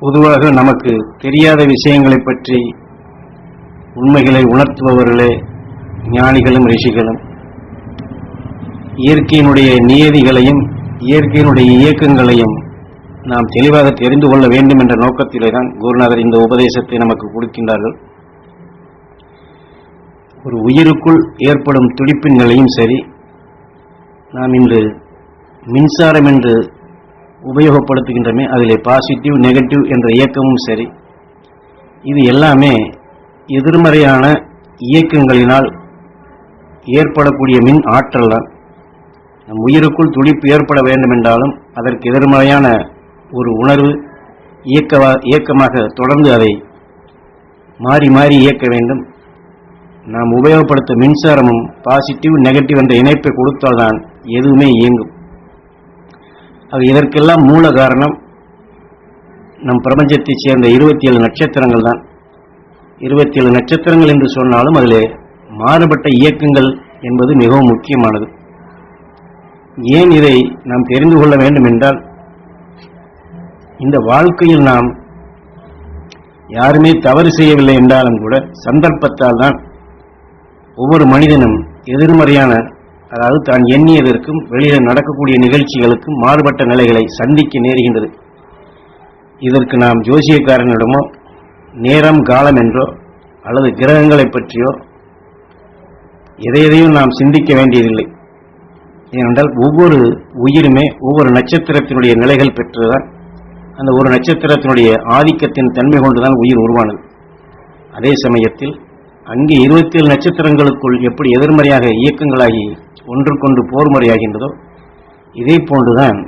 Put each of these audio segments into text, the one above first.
பொதுவாக நமக்கு தெரியாத விஷயங்களை பற்றி உண்மைகளை உணர்த்துபவர்களே ஞானிகளும் ரிஷிகளும். இயற்கையினுடைய நியதிகளையும் இயற்கையினுடைய இயக்கங்களையும் நாம் தெளிவாக தெரிந்து கொள்ள வேண்டும் என்ற நோக்கத்திலே தான் குருநாதர் இந்த உபதேசத்தை நமக்கு கொடுக்கின்றார்கள். ஒரு உயிருக்குள் ஏற்படும் துடிப்பின் நிலையும் சரி. நாம் இன்று மின்சாரம் என்று உபயோகப்படுத்துகின்றமே அதிலே பாசிட்டிவ் நெகட்டிவ் என்ற இயக்கமும் சரி. இது எல்லாமே எதிர்மறையான இயக்கங்களினால் ஏற்படக்கூடிய மின் ஆற்றல் தான். நம் உயிருக்குள் துடிப்பு ஏற்பட வேண்டும் என்றாலும் அதற்கு எதிர்மறையான ஒரு உணர்வு இயக்கவா இயக்கமாக தொடர்ந்து அதை மாறி மாறி இயக்க வேண்டும். நாம் உபயோகப்படுத்த மின்சாரமும் பாசிட்டிவ் நெகட்டிவ் என்ற இணைப்பை கொடுத்தால்தான் எதுவுமே இயங்கும். அது இதற்கெல்லாம் மூல காரணம் நம் பிரபஞ்சத்தைச் சேர்ந்த இருபத்தி ஏழு நட்சத்திரங்கள் தான். இருபத்தி ஏழு நட்சத்திரங்கள் என்று சொன்னாலும் அதில் மாறுபட்ட இயக்கங்கள் என்பது மிகவும் முக்கியமானது. ஏன் இதை நாம் தெரிந்து கொள்ள வேண்டும் என்றால் இந்த வாழ்க்கையில் நாம் யாருமே தவறு செய்யவில்லை என்றாலும் கூட சந்தர்ப்பத்தால் தான் ஒவ்வொரு மனிதனும் எதிர்மறையான அதாவது தான் எண்ணியதற்கும் வெளியில் நடக்கக்கூடிய நிகழ்ச்சிகளுக்கும் மாறுபட்ட நிலைகளை சந்திக்க நேருகின்றது. இதற்கு நாம் ஜோசியக்காரனிடமோ நேரம் காலம் என்றோ அல்லது கிரகங்களை பற்றியோ எதை எதையும் நாம் சிந்திக்க வேண்டியதில்லை. ஏனென்றால் ஒவ்வொரு உயிருமே ஒவ்வொரு நட்சத்திரத்தினுடைய நிலைகள் பெற்றுதான் அந்த ஒரு நட்சத்திரத்தினுடைய ஆதிக்கத்தின் தன்மை கொண்டுதான் உயிர் உருவானது. அதே சமயத்தில் அங்கே இருபத்தி ஏழு நட்சத்திரங்களுக்குள் எப்படி எதிர்மறையாக இயக்கங்களாகி ஒன்றுக்கொன்று போர் முறையாகின்றதோ? இதே போன்றுதான்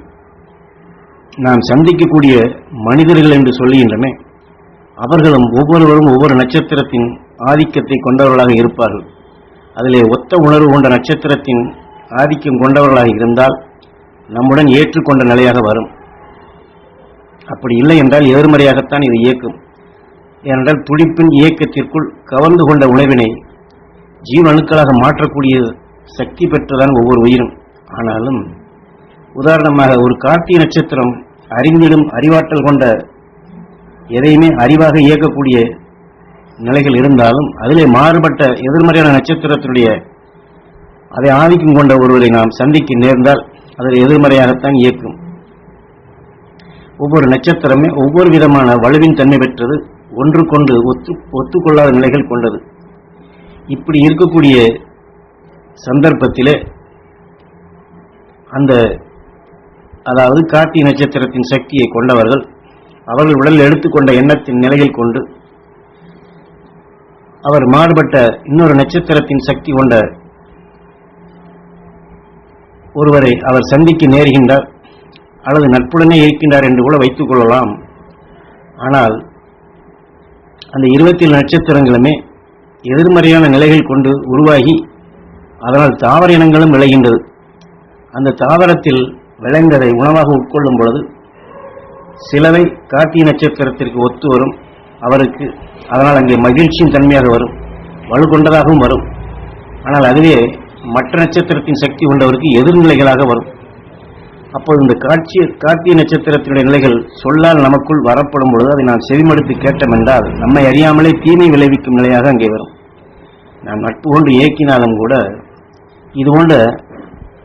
நாம் சந்திக்கக்கூடிய மனிதர்கள் என்று சொல்லுகின்றன. அவர்களும் ஒவ்வொருவரும் ஒவ்வொரு நட்சத்திரத்தின் ஆதிக்கத்தை கொண்டவர்களாக இருப்பார்கள். அதிலே ஒத்த உணர்வு கொண்ட நட்சத்திரத்தின் ஆதிக்கம் கொண்டவர்களாக இருந்தால் நம்முடன் ஏற்றுக்கொண்ட நிலையாக வரும். அப்படி இல்லை என்றால் எதிர்மறையாகத்தான் இது இயக்கும். ஏனென்றால் துடிப்பின் இயக்கத்திற்குள் கவர்ந்து கொண்ட உணவினை ஜீவணுக்களாக மாற்றக்கூடிய சக்தி பெற்றதான் ஒவ்வொரு உயிரும். ஆனாலும் உதாரணமாக ஒரு கார்த்திகை நட்சத்திரம் அறிந்திடும் அறிவாற்றல் கொண்ட எதையுமே அறிவாக இயக்கக்கூடிய நிலைகள் இருந்தாலும் அதிலே மாறுபட்ட எதிர்மறையான நட்சத்திரத்தினுடைய அதை ஆதிக்கம் கொண்ட ஒருவரை நாம் சந்திக்க நேர்ந்தால் அதில் எதிர்மறையாகத்தான் இயக்கும். ஒவ்வொரு நட்சத்திரமே ஒவ்வொரு விதமான வலுவின் தன்மை பெற்றது ஒன்றுக்கொண்டு ஒத்து ஒத்துக்கொள்ளாத நிலைகள் கொண்டது. இப்படி இருக்கக்கூடிய சந்தர்ப்பத்திலே அந்த அதாவது கார்த்திகை நட்சத்திரத்தின் சக்தியை கொண்டவர்கள் அவர்கள் உடலில் எடுத்துக்கொண்ட எண்ணத்தின் நிலையில் கொண்டு அவர் மாறுபட்ட இன்னொரு நட்சத்திரத்தின் சக்தி கொண்ட ஒருவரை அவர் சந்திக்க நேருகின்றார் அல்லது நட்புடனே இருக்கின்றார் என்று கூட வைத்துக் கொள்ளலாம். ஆனால் அந்த இருபத்தி நட்சத்திரங்களுமே எதிர்மறையான நிலைகள் கொண்டு உருவாகி அதனால் தாவர இனங்களும் விளைகின்றது. அந்த தாவரத்தில் விளைந்ததை உணவாக உட்கொள்ளும் பொழுது சிலவை காட்டி நட்சத்திரத்திற்கு ஒத்து வரும். அவருக்கு அதனால் அங்கே மகிழ்ச்சியின் தன்மையாக வரும். வலு கொண்டதாகவும் வரும். ஆனால் அதுவே மற்ற நட்சத்திரத்தின் சக்தி கொண்டவருக்கு எதிர்நிலைகளாக வரும். அப்போது இந்த காட்சி கார்த்திகை நட்சத்திரத்தினுடைய நிலைகள் சொல்லால் நமக்குள் வரப்படும் பொழுது அதை நாம் செவிமடுத்து கேட்டோம் என்றால் நம்மை அறியாமலே தீமை விளைவிக்கும் நிலையாக அங்கே வரும். நான் நட்பு கொண்டு இயக்கினாலும் கூட இது போன்ற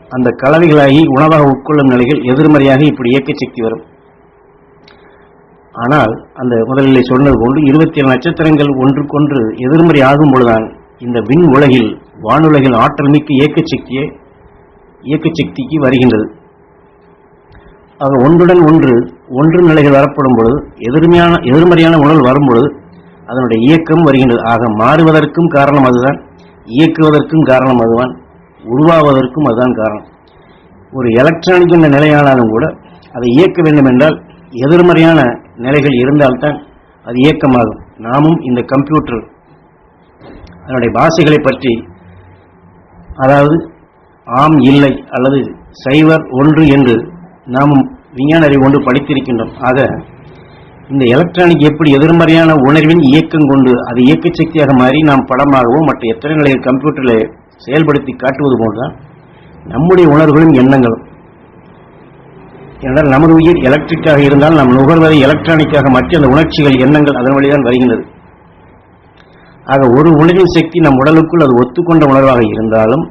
அந்த கலவைகளாகி உணவாக உட்கொள்ளும் நிலைகள் எதிர்மறையாக இப்படி இயக்க சக்தி வரும். ஆனால் அந்த முதலில் சொன்னது போன்று இருபத்தி ஏழு நட்சத்திரங்கள் ஒன்றுக்கொன்று எதிர்மறை ஆகும் பொழுதுதான் இந்த விண் உலகில் வானுலகில் ஆற்றல் மிக்க இயக்க சக்தியே இயக்க சக்திக்கு வருகின்றது. ஆக ஒன்றுடன் ஒன்று ஒன்று நிலைகள் வரப்படும் பொழுது எதிர்மையான எதிர்மறையான உணர்வு வரும்பொழுது அதனுடைய இயக்கம் வருகின்றது. ஆக மாறுவதற்கும் காரணம் அதுதான் இயக்குவதற்கும் காரணம் அதுதான். உருவாவதற்கும் அதுதான் காரணம். ஒரு எலக்ட்ரானிக் என்ற நிலையானாலும் கூட அதை இயக்க வேண்டும் என்றால் எதிர்மறையான நிலைகள் இருந்தால்தான் அது இயக்கமாகும். நாமும் இந்த கம்ப்யூட்டர் அதனுடைய பாசைகளை பற்றி அதாவது ஆம் இல்லை அல்லது சைவர் ஒன்று என்று நாமும் விஞ்ஞான அறிவு ஒன்று படித்திருக்கின்றோம். ஆக இந்த எலக்ட்ரானிக் எப்படி எதிர்மறையான உணர்வின் இயக்கம் கொண்டு அது இயக்க சக்தியாக மாறி நாம் படமாகவோ மற்ற எத்தனை நிலையில் கம்ப்யூட்டரில் செயல்படுத்தி காட்டுவது போன்றுதான் நம்முடைய உணர்வுகளும் எண்ணங்களும். ஏனென்றால் நமது உயிர் எலக்ட்ரிக்காக இருந்தால் நாம் நுகர்வதை எலக்ட்ரானிக்காக மற்ற அந்த உணர்ச்சிகள் எண்ணங்கள் அதன் வழிதான் வருகின்றது. ஆக ஒரு உணர்வின் சக்தி நம் உடலுக்குள் அது ஒத்துக்கொண்ட உணர்வாக இருந்தாலும்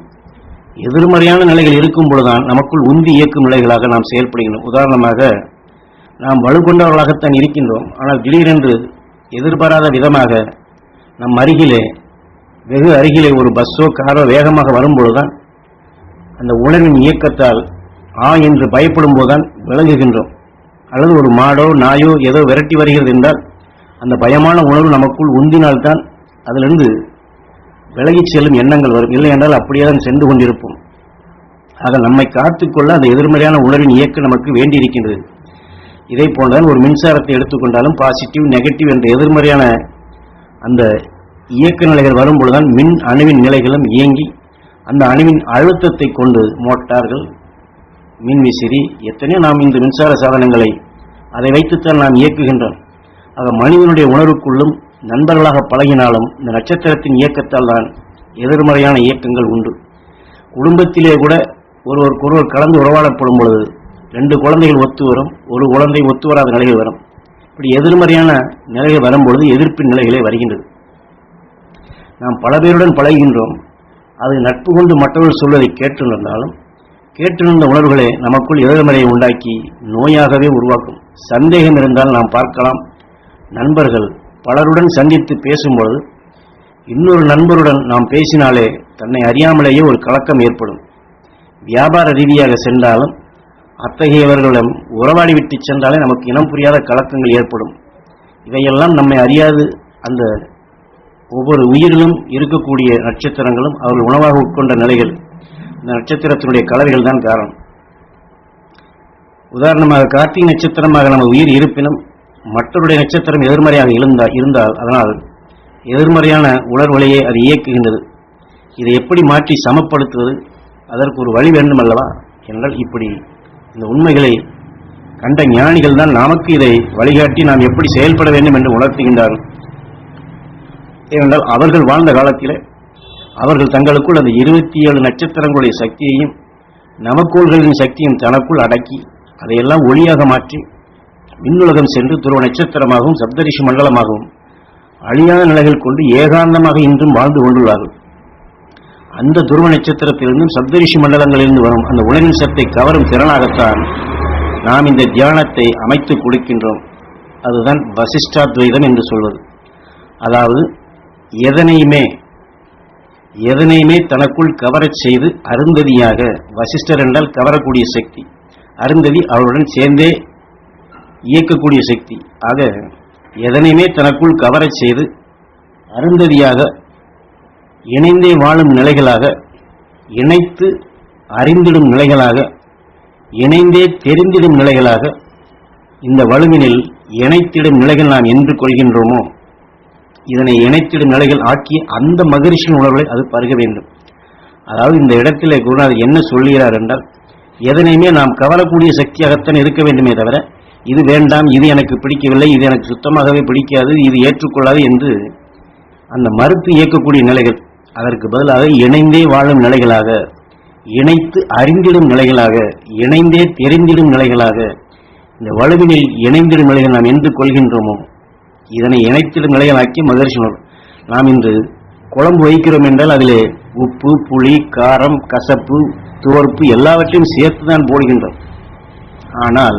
எதிர்மறையான நிலைகள் இருக்கும் பொழுதுதான் நமக்குள் உந்தி இயக்கும் நிலைகளாக நாம் செயல்படுகின்றோம். உதாரணமாக நாம் வலுக்கொண்டவர்களாகத்தான் இருக்கின்றோம். ஆனால் திடீரென்று எதிர்பாராத விதமாக நம் அருகிலே வெகு அருகிலே ஒரு பஸ்ஸோ காரோ வேகமாக வரும்பொழுதுதான் அந்த உணர்வின் இயக்கத்தால் ஆ என்று பயப்படும் போதுதான் விளங்குகின்றோம். அல்லது ஒரு மாடோ நாயோ ஏதோ விரட்டி வருகிறது என்றால் அந்த பயமான உணர்வு நமக்குள் உந்தினால்தான் அதிலிருந்து விலகிச் செல்லும் எண்ணங்கள் வரும். இல்லை என்றால் அப்படியே தான் சென்று கொண்டிருப்போம். ஆக நம்மை காத்துக்கொள்ள அந்த எதிர்மறையான உணர்வின் இயக்கம் நமக்கு வேண்டியிருக்கின்றது. இதை போன்றுதான் ஒரு மின்சாரத்தை எடுத்துக்கொண்டாலும் பாசிட்டிவ் நெகட்டிவ் என்ற எதிர்மறையான அந்த இயக்க நிலைகள் வரும்பொழுதுதான் மின் அணுவின் நிலைகளும் இயங்கி அந்த அணுவின் அழுத்தத்தை கொண்டு மோட்டார்கள் மின்விசிறி எத்தனையோ நாம் இந்த மின்சார சாதனங்களை அதை வைத்துத்தான் நாம் இயக்குகின்றோம். ஆக மனிதனுடைய உணர்வுக்குள்ளும் நண்பர்களாக பழகினாலும் இந்த நட்சத்திரத்தின் இயக்கத்தால் தான் எதிர்மறையான இயக்கங்கள் உண்டு. குடும்பத்திலே கூட ஒருவருக்கொருவர் கலந்து உறவாடப்படும் பொழுது ரெண்டு குழந்தைகள் ஒத்து வரும் ஒரு குழந்தை ஒத்து வராத நிலைகள் வரும். இப்படி எதிர்மறையான நிலைகள் வரும்பொழுது எதிர்ப்பின் நிலைகளே வருகின்றது. நாம் பல பேருடன் பழகின்றோம் அது நட்பு கொண்டு மற்றவர்கள் சொல்வதை கேட்டிருந்தாலும் கேட்டிருந்த உணர்வுகளை நமக்குள் எதிர்மறையை உண்டாக்கி நோயாகவே உருவாக்கும். சந்தேகம் இருந்தால் நாம் பார்க்கலாம். நண்பர்கள் பலருடன் சந்தித்து பேசும்பொழுது இன்னொரு நண்பருடன் நாம் பேசினாலே தன்னை அறியாமலேயே ஒரு கலக்கம் ஏற்படும். வியாபார ரீதியாக சென்றாலும் அத்தகையவர்களிடம் உறவாடி விட்டு சென்றாலே நமக்கு இனம் புரியாத கலக்கங்கள் ஏற்படும். இவையெல்லாம் நம்மை அறியாது. அந்த ஒவ்வொரு உயிரிலும் இருக்கக்கூடிய நட்சத்திரங்களும் அவர்கள் உணவாக உட்கொண்ட நிலைகள். இந்த நட்சத்திரத்தினுடைய கலவைகள் தான் காரணம். உதாரணமாக கார்த்திகை நட்சத்திரமாக நம்ம உயிர் இருப்பினும் மற்றவருடைய நட்சத்திரம் எதிர்மறையாக இருந்தால் இருந்தால் அதனால் எதிர்மறையான உணர்வுகளையே அது இயக்குகின்றது. இதை எப்படி மாற்றி சமப்படுத்துவது? அதற்கு ஒரு வழி வேண்டும் அல்லவா? என்றால் இப்படி இந்த உண்மைகளை கண்ட ஞானிகள் தான் நமக்கு இதை வழிகாட்டி நாம் எப்படி செயல்பட வேண்டும் என்று உணர்த்துகின்றார்கள். ஏனென்றால் அவர்கள் வாழ்ந்த காலத்தில் அவர்கள் தங்களுக்குள் அந்த இருபத்தி ஏழு நட்சத்திரங்களுடைய சக்தியையும் நவக்கோள்களின் சக்தியும் தனக்குள் அடக்கி அதையெல்லாம் ஒளியாக மாற்றி விண்ணுலகம் சென்று துருவ நட்சத்திரமாகவும் சப்தரிஷி மண்டலமாகவும் அழியாத நிலைகள் கொண்டு ஏகாந்தமாக இன்றும் வாழ்ந்து கொண்டுள்ளார்கள். அந்த துருவ நட்சத்திரத்திலிருந்தும் சப்தரிஷி மண்டலங்களிலிருந்து வரும் அந்த உலகின் சத்தை கவரும் திறனாகத்தான் நாம் இந்த தியானத்தை அமைத்து கொடுக்கின்றோம். அதுதான் வசிஷ்டாத்வைதம் என்று சொல்வது. அதாவது எதனையுமே எதனையுமே தனக்குள் கவரச் செய்து அருந்ததியாக வசிஷ்டர் என்றால் கவரக்கூடிய சக்தி அருந்ததி அவளுடன் சேர்ந்தே இயக்கக்கூடிய சக்தி. ஆக எதனையுமே தனக்குள் கவரச் செய்து அருந்ததியாக இணைந்தே வாழும் நிலைகளாக இணைத்து அறிந்திடும் நிலைகளாக இணைந்தே தெரிந்திடும் நிலைகளாக இந்த வலுவினில் இணைத்திடும் நிலைகள் நாம் என்று கொள்கின்றோமோ இதனை இணைத்திடும் நிலைகள் ஆக்கி அந்த மகரிஷியின் உணர்வுகளை அது பருக வேண்டும். அதாவது இந்த இடத்திலே குருநாதர் என்ன சொல்லுகிறார் என்றால் எதனையுமே நாம் கவரக்கூடிய சக்தியாகத்தான் இருக்க வேண்டுமே தவிர இது வேண்டாம் இது எனக்கு பிடிக்கவில்லை இது எனக்கு சுத்தமாகவே பிடிக்காது இது ஏற்றுக்கொள்ளாது என்று அந்த மறுத்து இயக்கக்கூடிய நிலைகள் அதற்கு பதிலாக இணைந்தே வாழும் நிலைகளாக இணைத்து அறிந்திடும் நிலைகளாக இணைந்தே தெரிந்திடும் நிலைகளாக இந்த வலுவினில் இணைந்திடும் நிலைகள் நாம் என்று கொள்கின்றோமோ இதனை இணைத்திடும் நிலையமாக்கி மகரிஷி நாம் இன்று குழம்பு வைக்கிறோம் என்றால் அதிலே உப்பு புளி காரம் கசப்பு துவர்ப்பு எல்லாவற்றையும் சேர்த்து தான் போடுகின்றோம். ஆனால்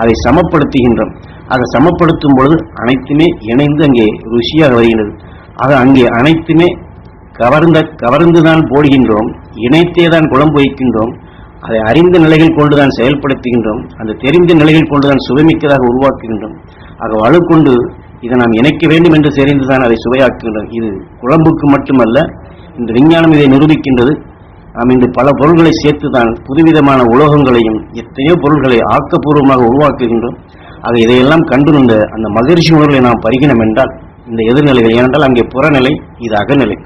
அதை சமப்படுத்துகின்றோம். அதை சமப்படுத்தும் பொழுது அனைத்துமே இணைந்து அங்கே ருசியாக வருகின்றது. ஆக அங்கே அனைத்துமே கவர்ந்த கவர்ந்துதான் போடுகின்றோம். இணைத்தே தான் குழம்பு வைக்கின்றோம். அதை அறிந்த நிலைகள் கொண்டுதான் செயல்படுத்துகின்றோம். அந்த தெரிந்த நிலைகள் கொண்டுதான் சுவைமிக்கதாக உருவாக்குகின்றோம். ஆக வலுக்கொண்டு இதை நாம் இணைக்க வேண்டும் என்று தெரிந்துதான் அதை சுவையாக்குகின்றோம் இது குழம்புக்கு மட்டுமல்ல இந்த விஞ்ஞானம் இதை நிரூபிக்கின்றது. நாம் இன்று பல பொருள்களை சேர்த்துதான் புதுவிதமான உலோகங்களையும் எத்தனையோ பொருள்களை ஆக்கப்பூர்வமாக உருவாக்குகின்றோம். ஆக இதையெல்லாம் கண்டு இந்த அந்த மகிழ்ச்சி உணர்வுகளை நாம் பருகினோம் என்றால் இந்த எதிர்நிலைகள் ஏனென்றால் அங்கே புறநிலை இது அகநிலை.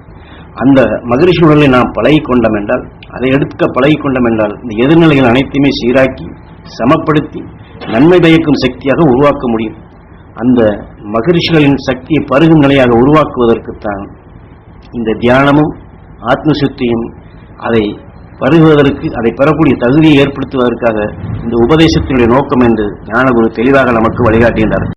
அந்த மகிழ்ச்சி உணர்வை நாம் பழகி கொண்டோம் என்றால் அதை எடுக்க பழகி கொண்டோம் என்றால் இந்த எதிர்நிலைகள் அனைத்தையுமே சீராக்கி சமப்படுத்தி நன்மை பயக்கும் சக்தியாக உருவாக்க முடியும். அந்த மகிழ்ச்சிகளின் சக்தியை பருகும் நிலையாக உருவாக்குவதற்குத்தான் இந்த தியானமும் ஆத்மசுத்தியும் அதை பருகுவதற்கு அதை பெறக்கூடிய தகுதியை ஏற்படுத்துவதற்காக இந்த உபதேசத்தினுடைய நோக்கம் என்று ஞானகுரு தெளிவாக நமக்கு வழிகாட்டுகின்றார்